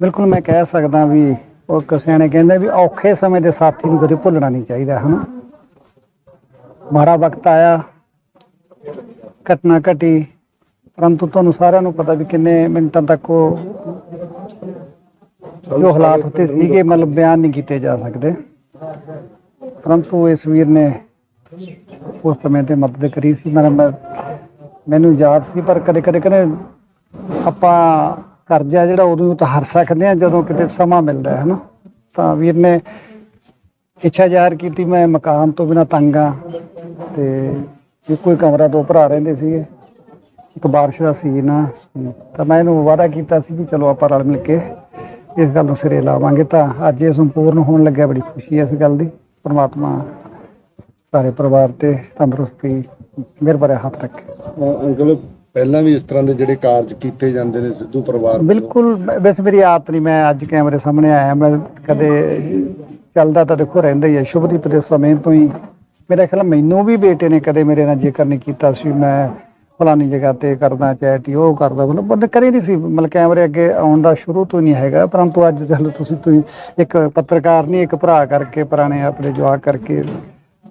ਬਿਲਕੁਲ ਮੈਂ ਕਹਿ ਸਕਦਾ ਵੀ ਉਹ ਕਿਸੇ ਨੇ ਕਹਿੰਦੇ ਵੀ ਔਖੇ ਸਮੇਂ ਦੇ ਸਾਥੀ ਨੂੰ ਕਦੇ ਭੁੱਲਣਾ ਨਹੀਂ ਚਾਹੀਦਾ ਹਨਾ? ਮਾੜਾ ਵਕਤ ਆਇਆ ਘਟਨਾ ਘਟੀ ਪਰੰਤੂ ਤੁਹਾਨੂੰ ਸਾਰਿਆਂ ਨੂੰ ਪਤਾ ਵੀ ਕਿੰਨੇ ਮਿੰਟਾਂ ਤੱਕ ਉਹ ਜੋ ਹਾਲਾਤ ਉੱਤੇ ਸੀਗੇ ਮਤਲਬ ਬਿਆਨ ਨਹੀਂ ਕੀਤੇ ਜਾ ਸਕਦੇ। ਪਰੰਤੂ ਇਸ ਵੀਰ ਨੇ ਉਸ ਸਮੇਂ ਤੇ ਮਦਦ ਕਰੀ ਸੀ। ਮੈਂ- ਮੈਨੂੰ ਯਾਦ ਸੀ ਪਰ ਕਦੇ ਕਦੇ ਕਦੇ ਆਪਾਂ ਕਰਜ਼ਾ ਜਿਹੜਾ ਉਦੋਂ ਉਤਾਰ ਸਕਦੇ ਆ ਜਦੋਂ ਕਿਤੇ ਸਮਾਂ ਮਿਲਦਾ ਹੈ ਹਨਾ ਤਾਂ ਵੀਰ ਨੇ ਇੱਛਾ ਜ਼ਾਹਰ ਕੀਤੀ, ਮੈਂ ਮਕਾਨ ਤੋਂ ਬਿਨਾ ਤੰਗ ਆ ਤੇ ਇੱਕੋ ਹੀ ਕਮਰਾ ਦੋ ਭਰਾ ਰਹਿੰਦੇ ਸੀਗੇ, ਇੱਕ ਬਾਰਿਸ਼ ਦਾ ਸੀਜ਼ਨ ਆ। ਤਾਂ ਮੈਂ ਇਹਨੂੰ ਵਾਅਦਾ ਕੀਤਾ ਸੀ ਵੀ ਚਲੋ ਆਪਾਂ ਰਲ ਮਿਲ ਕੇ ਇਸ ਗੱਲ ਨੂੰ ਸਿਰੇ ਲਾਵਾਂਗੇ। ਤਾਂ ਅੱਜ ਇਹ ਸੰਪੂਰਨ ਹੋਣ ਲੱਗਿਆ, ਬੜੀ ਖੁਸ਼ੀ ਹੈ ਇਸ ਗੱਲ ਦੀ। ਪਰਮਾਤਮਾ ਸਾਰੇ ਪਰਿਵਾਰ ਤੇ ਤੰਦਰੁਸਤੀ ਮੇਰੇ ਭਰੇ ਹੱਥ ਰੱਖੇ। ਅਹ ਅੰਕਲ ਪਹਿਲਾਂ ਵੀ ਇਸ ਤਰ੍ਹਾਂ ਦੇ ਜਿਹੜੇ ਕਾਰਜ ਕੀਤੇ ਜਾਂਦੇ ਨੇ ਸਿੱਧੂ ਪਰਿਵਾਰ ਵੱਲੋਂ। ਬਿਲਕੁਲ ਵ- ਵੈਸੇ ਮੇਰੀ ਆਦਤ ਨਹੀਂ, ਮੈਂ ਅੱਜ ਕੈਮਰੇ ਸਾਹਮਣੇ ਆਇਆ, ਮੈਂ ਕਦੇ ਚੱਲਦਾ ਤਾਂ ਦੇਖੋ ਰਹਿੰਦਾ ਹੀ ਹੈ, ਸ਼ੁਭਦੀਪ ਦੇ ਸਮੇਂ ਤੋਂ ਹੀ ਮੇਰਾ ਖਿਆਲ ਮੈਨੂੰ ਵੀ ਬੇਟੇ ਨੇ ਕਦੇ ਮੇਰੇ ਨਾਲ ਜ਼ਿਕਰ ਨਹੀਂ ਕੀਤਾ ਸੀ, ਮੈਂ ਫਲਾਨੀ ਜਗ੍ਹਾ ਤੇ ਕਰਦਾ ਚੈਟ ਉਹ ਕਰਦਾ, ਮਤਲਬ ਬੰਦੇ ਕਰੀ ਨਹੀਂ ਸੀ, ਮਤਲਬ ਕੈਮਰੇ ਅੱਗੇ ਆਉਣ ਦਾ ਸ਼ੁਰੂ ਤੋਂ ਨਹੀਂ ਹੈਗਾ, ਪਰੰਤੂ ਅੱਜ ਚਲੋ ਤੁਸੀਂ ਤੁਸੀਂ ਇੱਕ ਪੱਤਰਕਾਰ ਨਹੀਂ, ਇੱਕ ਭਰਾ ਕਰਕੇ, ਪੁਰਾਣੇ ਆਪਣੇ ਜਵਾਕ ਕਰਕੇ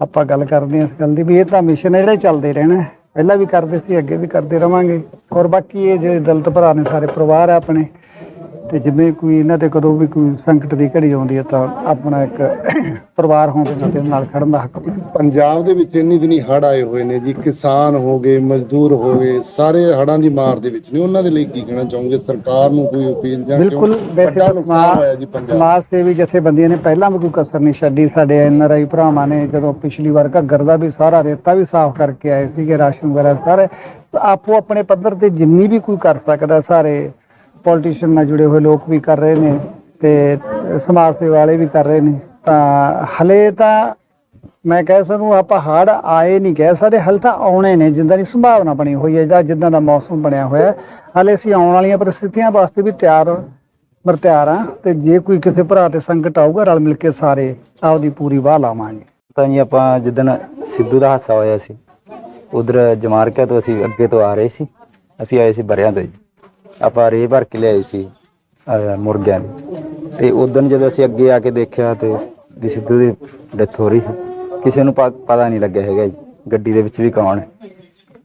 ਆਪਾਂ ਗੱਲ ਕਰਦੇ ਹਾਂ ਇਸ ਗੱਲ ਦੀ, ਵੀ ਇਹ ਤਾਂ ਮਿਸ਼ਨ ਹੈ, ਜਿਹੜਾ ਹੀ ਚੱਲਦੇ ਰਹਿਣਾ ਹੈ। ਪਹਿਲਾਂ ਵੀ ਕਰਦੇ ਸੀ, ਅੱਗੇ ਵੀ ਕਰਦੇ ਰਵਾਂਗੇ। ਔਰ ਬਾਕੀ ਇਹ ਜਿਹੜੇ ਦਲਿਤ ਭਰਾ ਨੇ, ਸਾਰੇ ਪਰਿਵਾਰ ਆ ਆਪਣੇ। ਤੇ ਜਿਵੇਂ ਕੋਈ ਇਹਨਾਂ ਤੇ ਕਦੋਂ ਵੀ ਕੋਈ ਸੰਕਟ ਦੀ ਘੜੀ ਆਉਂਦੀ ਹੈ ਤਾਂ ਆਪਣਾ ਇੱਕ ਪਰਿਵਾਰ ਹੋਣ ਦੇ ਨਾਤੇ ਨਾਲ ਖੜਨ ਦਾ ਹੱਕ। ਪੰਜਾਬ ਦੇ ਵਿੱਚ ਇੰਨੀ ਦਿਨੀ ਹੜ ਆਏ ਹੋਏ ਨੇ ਜੀ ਕਿਸਾਨ ਹੋ ਗਏ ਮਜ਼ਦੂਰ ਹੋ ਗਏ ਸਾਰੇ ਹੜਾਂ ਦੀ ਮਾਰ ਦੇ ਵਿੱਚ ਨੇ। ਉਹਨਾਂ ਦੇ ਲਈ ਕੀ ਕਹਿਣਾ ਚਾਹੋਗੇ? ਸਰਕਾਰ ਨੂੰ ਕੋਈ ਅਪੀਲ ਜਾਂ ਬਿਲਕੁਲ ਵੱਡਾ ਨੁਕਸਾਨ ਹੋਇਆ ਜੀ ਪੰਜਾਬ? ਸਮਾਜ ਸੇਵੀ ਜਥੇਬੰਦੀਆਂ ਨੇ ਪਹਿਲਾਂ ਵੀ ਕੋਈ ਕਸਰ ਨਹੀਂ ਛੱਡੀ। ਸਾਡੇ ਐਨ ਆਰ ਆਈ ਭਰਾਵਾਂ ਨੇ ਜਦੋਂ ਪਿਛਲੀ ਵਾਰ ਘੱਗਰ ਦਾ ਵੀ ਸਾਰਾ ਰੇਤਾ ਵੀ ਸਾਫ਼ ਕਰਕੇ ਆਏ ਸੀਗੇ ਰਾਸ਼ਨ ਵਗੈਰਾ ਸਾਰੇ ਆਪੋ ਆਪਣੇ ਪੱਧਰ ਤੇ ਜਿੰਨੀ ਵੀ ਕੋਈ ਕਰ ਸਕਦਾ ਸਾਰੇ ਪੋਲੀਟੀਸ਼ੀਅਨ ਨਾਲ ਜੁੜੇ ਹੋਏ ਲੋਕ ਵੀ ਕਰ ਰਹੇ ਨੇ ਤੇ ਸਮਾਜ ਸੇਵਾ ਵਾਲੇ ਵੀ ਕਰ ਰਹੇ ਨੇ। ਤਾਂ ਹਲੇ ਤਾਂ ਮੈਂ ਕਹਿ ਸਕੂ, ਆਪਾਂ ਹੜ ਆਏ ਨਹੀਂ ਕਹਿ ਸਕਦੇ, ਹਲ ਤਾਂ ਆਉਣੇ ਨੇ, ਜਿੱਦਾਂ ਦੀ ਸੰਭਾਵਨਾ ਬਣੀ ਹੋਈ ਹੈ, ਜਾਂ ਜਿੱਦਾਂ ਦਾ ਮੌਸਮ ਬਣਿਆ ਹੋਇਆ ਹੈ। ਹਲੇ ਅਸੀਂ ਆਉਣ ਵਾਲੀਆਂ ਪਰਿਸਥਿਤੀਆਂ ਵਾਸਤੇ ਵੀ ਤਿਆਰ ਮਰ ਤਿਆਰ ਆ ਤੇ ਜੇ ਕੋਈ ਕਿਸੇ ਭਰਾ ਤੇ ਸੰਕਟ ਆਊਗਾ, ਰਲ ਮਿਲ ਕੇ ਸਾਰੇ ਆਪਦੀ ਪੂਰੀ ਵਾਹ ਲਾਵਾਂਗੇ। ਤਾਂ ਜੀ ਆਪਾਂ ਜਿੱਦਣ ਸਿੱਧੂ ਦਾ ਹਾਸਾ ਹੋਇਆ ਸੀ, ਉਧਰ ਜਮਾਰਕਾ ਤੋਂ ਅਸੀਂ ਅੱਗੇ ਤੋਂ ਆ ਰਹੇ ਸੀ, ਅਸੀਂ ਆਏ ਸੀ ਬਰਿਆਂ ਤੋਂ ਜੀ ਆਪਾਂ ਰੇ ਭਰ ਕੇ ਲਿਆਏ ਸੀ, ਅਹ, ਮੁਰਗਿਆਂ ਦੀ। ਤੇ ਉਦੋਂ ਜਦੋਂ ਅਸੀਂ ਅੱਗੇ ਆ ਕੇ ਦੇਖਿਆ ਤੇ ਵੀ ਸਿੱਧੂ ਦੀ ਡੈਥ ਹੋ ਰਹੀ ਸੀ, ਕਿਸੇ ਨੂੰ ਪ- ਪਤਾ ਨਹੀਂ ਲੱਗਿਆ ਹੈਗਾ ਜੀ, ਗੱਡੀ ਦੇ ਵਿੱਚ ਵੀ ਕੌਣ ਹੈ।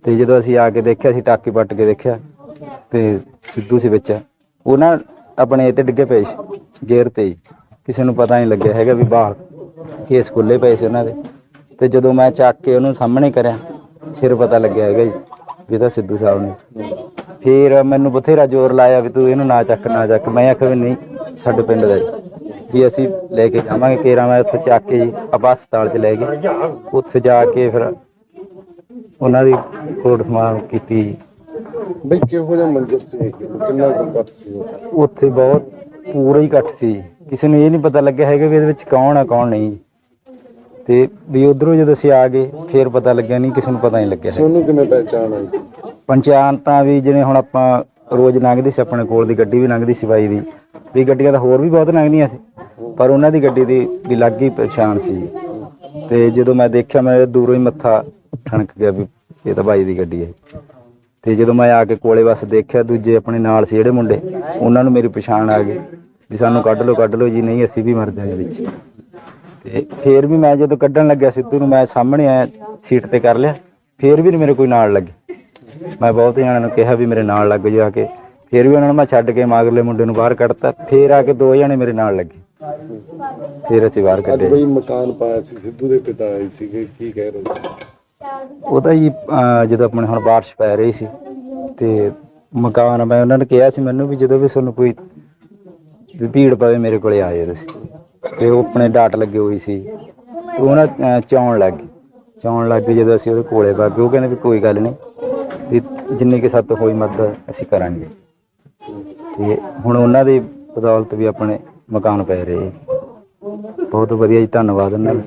ਤੇ ਜਦੋਂ ਅਸੀਂ ਆ ਕੇ ਦੇਖਿਆ, ਅਸੀਂ ਟਾਕੀ ਪੱਟ ਕੇ ਦੇਖਿਆ ਤੇ ਸਿੱਧੂ ਸੀ ਵਿੱਚ। ਉਹ ਨਾ ਆਪਣੇ ਇਹ ਤੇ ਡਿੱਗੇ ਪਏ ਸੀ, ਗੇਅਰ ਤੇ ਹੀ। ਕਿਸੇ ਨੂੰ ਪਤਾ ਨਹੀਂ ਲੱਗਿਆ ਹੈਗਾ ਵੀ ਬਾਹਰ ਕੇਸ ਖੁੱਲੇ ਪਏ ਸੀ ਉਹਨਾਂ ਦੇ। ਤੇ ਜਦੋਂ ਮੈਂ ਚੱਕ ਕੇ ਉਹਨੂੰ ਸਾਹਮਣੇ ਕਰਿਆ, ਫਿਰ ਪਤਾ ਲੱਗਿਆ ਹੈਗਾ ਜੀ ਵੀ ਇਹ ਤਾਂ ਸਿੱਧੂ ਸਾਹਿਬ ਨੇ। ਫਿਰ ਮੈਨੂੰ ਬਥੇਰਾ ਜ਼ੋਰ ਲਾਇਆ ਵੀ ਤੂੰ ਇਹਨੂੰ ਨਾ ਚੱਕ ਨਾ ਚੱਕ। ਮੈਂ ਆਖਿਆ ਵੀ ਨਹੀਂ ਸਾਡੇ ਪਿੰਡ ਦਾ ਜੀ। ਵੀ ਅਸੀਂ ਲੈ ਕੇ ਜਾਵਾਂਗੇ ਕੇਰਾ ਮੈਂ ਉੱਥੇ ਚੱਕ ਕੇ ਜੀ ਆਪਾਂ ਹਸਪਤਾਲ 'ਚ ਲੈ ਗਏ। ਉੱਥੇ ਜਾ ਕੇ ਫਿਰ ਉਹਨਾਂ ਦੀ ਕੋਟ ਸਮਾਨ ਕੀਤੀ ਜੀ। ਬਈ ਕਿਹੋ ਜਿਹਾ ਮੰਜ਼ਰ ਸੀ? ਕਿੰਨਾ ਗੱਟ ਸੀ ਉੱਥੇ ਬਹੁਤ ਪੂਰਾ ਹੀ ਇਕੱਠ ਸੀ। ਕਿਸੇ ਨੂੰ ਇਹ ਨਹੀਂ ਪਤਾ ਲੱਗਿਆ ਹੈਗਾ ਵੀ ਇਹਦੇ ਵਿੱਚ ਕੌਣ ਆ ਕੌਣ ਨਹੀਂ ਤੇ ਵੀ ਉਧਰੋਂ ਜਦੋਂ ਅਸੀਂ ਆ ਗਏ ਫੇਰ ਪਤਾ ਲੱਗਿਆ ਨਹੀਂ ਕਿਸੇ ਨੂੰ ਪਤਾ ਨਹੀਂ ਲੱਗਿਆ ਹੈਗਾ। ਤੁਹਾਨੂੰ ਕਿਵੇਂ ਪਹਿਚਾਣ ਆਈ ਸੀ ਪੰਚਾਇਤ ਤਾਂ ਵੀ ਜਿਵੇਂ ਹੁਣ ਆਪਾਂ ਰੋਜ਼ ਲੰਘਦੀ ਸੀ ਆਪਣੇ ਕੋਲ ਦੀ ਗੱਡੀ ਵੀ ਲੰਘਦੀ ਸੀ ਬਾਈ ਦੀ ਵੀ ਗੱਡੀਆਂ ਤਾਂ ਹੋਰ ਵੀ ਬਹੁਤ ਲੰਘਦੀਆਂ ਸੀ ਪਰ ਉਹਨਾਂ ਦੀ ਗੱਡੀ ਦੀ ਵੀ ਲੱਗ ਹੀ ਪਛਾਣ ਸੀ। ਤੇ ਜਦੋਂ ਮੈਂ ਦੇਖਿਆ ਮੈਂ ਦੂਰੋਂ ਹੀ ਮੱਥਾ ਠਣਕ ਗਿਆ ਵੀ ਇਹ ਤਾਂ ਬਾਈ ਦੀ ਗੱਡੀ ਹੈ। ਤੇ ਜਦੋਂ ਮੈਂ ਆ ਕੇ ਕੋਲੇ ਬਸ ਦੇਖਿਆ ਦੂਜੇ ਆਪਣੇ ਨਾਲ ਸੀ ਜਿਹੜੇ ਮੁੰਡੇ ਉਹਨਾਂ ਨੂੰ ਮੇਰੀ ਪਛਾਣ ਆ ਗਈ ਵੀ ਸਾਨੂੰ ਕੱਢ ਲਓ ਕੱਢ ਲਓ ਜੀ ਨਹੀਂ ਅਸੀਂ ਵੀ ਮਰ ਜਾਵਾਂਗੇ ਵਿੱਚ। ਤੇ ਫੇਰ ਵੀ ਮੈਂ ਜਦੋਂ ਕੱਢਣ ਲੱਗਿਆ ਸਿੱਧੂ ਨੂੰ ਮੈਂ ਸਾਹਮਣੇ ਆਇਆ ਸੀਟ ਤੇ ਕਰ ਲਿਆ। ਫੇਰ ਵੀ ਮੇਰੇ ਕੋਈ ਨਾਲ ਲੱਗੇ। ਮੈਂ ਬਹੁਤ ਜਣਿਆਂ ਨੂੰ ਕਿਹਾ ਵੀ ਮੇਰੇ ਨਾਲ ਲੱਗ ਜਾ ਕੇ। ਫੇਰ ਵੀ ਉਹਨਾਂ ਨੂੰ ਮੈਂ ਛੱਡ ਕੇ ਮਾਗਰਲੇ ਮੁੰਡੇ ਨੂੰ ਬਾਹਰ ਕੱਢਤਾ। ਫੇਰ ਆ ਕੇ ਦੋ ਜਣੇ ਮੇਰੇ ਨਾਲ ਲੱਗੇ। ਫੇਰ ਅਸੀਂ ਬਾਹਰ ਅੱਜ ਕੱਢੇ ਬਈ ਮਕਾਨ ਪਾਇਆ ਸੀ ਸਿੱਧੂ ਦੇ ਪਿਤਾ ਆਏ ਸੀਗੇ। ਕੀ ਕਹਿ ਰਹੇ ਸੀ ਉਹ ਤਾਂ ਜੀ ਅਹ, ਜਦੋਂ ਆਪਣੇ ਹੁਣ ਬਾਰਿਸ਼ ਪੈ ਰਹੀ ਸੀ ਤੇ ਮਕਾਨ ਮੈਂ ਉਹਨਾਂ ਨੂੰ ਕਿਹਾ ਸੀ ਮੈਨੂੰ ਵੀ ਜਦੋਂ ਵੀ ਤੁਹਾਨੂੰ ਕੋਈ ਵੀ ਭੀੜ ਪਵੇ ਮੇਰੇ ਕੋਲੇ ਆ ਜਾਓ ਤੁਸੀਂ। ਤੇ ਉਹ ਆਪਣੇ ਡਾਟ ਲੱਗੇ ਹੋਈ ਸੀ। ਤੇ ਉਹਨਾਂ ਅਹ, ਚਾਉਣ ਲੱਗ ਗਈ। ਚਾਉਣ ਲੱਗ ਗਈ ਜਦੋਂ ਅਸੀਂ ਉਹਦੇ ਕੋਲੇ ਵਗ ਗਏ ਉਹ ਕਹਿੰਦੇ ਵੀ ਕੋਈ ਗੱਲ ਨਹੀਂ ਵੀ ਜਿੰਨੀ ਕਿ ਸੱਤ ਹੋਈ ਮਦਦ ਅਸੀਂ ਕਰਾਂਗੇ। ਤੇ ਹੁਣ ਉਹਨਾਂ ਦੀ ਬਦੌਲਤ ਵੀ ਆਪਣੇ ਮਕਾਨ ਪੈ ਰਹੇ। ਬਹੁਤ ਵਧੀਆ ਜੀ ਧੰਨਵਾਦ ਉਹਨਾਂ ਦਾ।